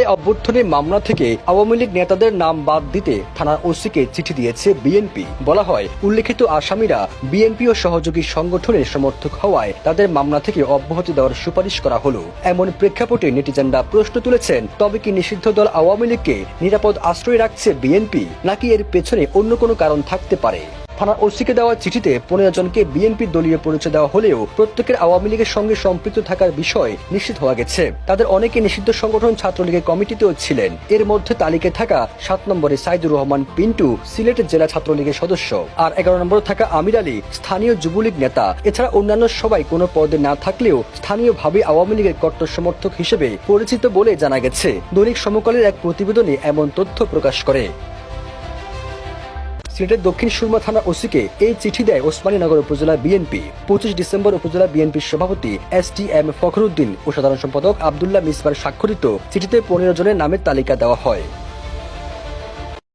এই অভ্যর্থনের মামলা থেকে আওয়ামী লীগ নেতাদের নাম বাদ দিতে থানার ওসিকে চিঠি দিয়েছে বিএনপি। বলা হয়, উল্লেখিত আসামিরা বিএনপি ও সহযোগী সংগঠনের সমর্থক হওয়ায় তাদের মামলা থেকে অব্যাহতি দেওয়ার সুপারিশ করা হলো। এমন প্রেক্ষাপটে নেটিজেনরা প্রশ্ন তুলেছেন, তবে কি নিষিদ্ধ দল আওয়ামী লীগকে নিরাপদ আশ্রয় রাখছে বিএনপি, নাকি এর পেছনে অন্য কোনো কারণ থাকতে পারে? থানার ওসিকে দেওয়া চিঠিতে পনেরো জনকে বিএনপির দলীয় পরিচয় দেওয়া হলেও প্রত্যেকের আওয়ামী লীগের সঙ্গে সম্পৃক্ত থাকার বিষয় নিশ্চিত হওয়া গেছে। তাদের অনেকে নিষিদ্ধ সংগঠন ছাত্রলীগের কমিটিতেও ছিলেন। এর মধ্যে তালিকায় থাকা সাত নম্বরে সাইদুর রহমান পিন্টু, সিলেট জেলা ছাত্রলীগের সদস্য, আর এগারো নম্বরে থাকা আমির আলী, স্থানীয় যুবলীগ নেতা। এছাড়া অন্যান্য সবাই কোনো পদে না থাকলেও স্থানীয়ভাবে আওয়ামী লীগের কট্টর সমর্থক হিসেবে পরিচিত বলে জানা গেছে। দৈনিক সমকালের এক প্রতিবেদনে এমন তথ্য প্রকাশ করে। সিলেটের দক্ষিণ সুরমা থানা ওসিকে এই চিঠি দেয় ওসমানীনগর উপজেলা বিএনপি। পঁচিশ ডিসেম্বর উপজেলা বিএনপির সভাপতি এস টি এম ফখরুদ্দিন ও সাধারণ সম্পাদক আবদুল্লাহ মিসবার স্বাক্ষরিত চিঠিতে পনেরো জনের নামের তালিকা দেওয়া হয়।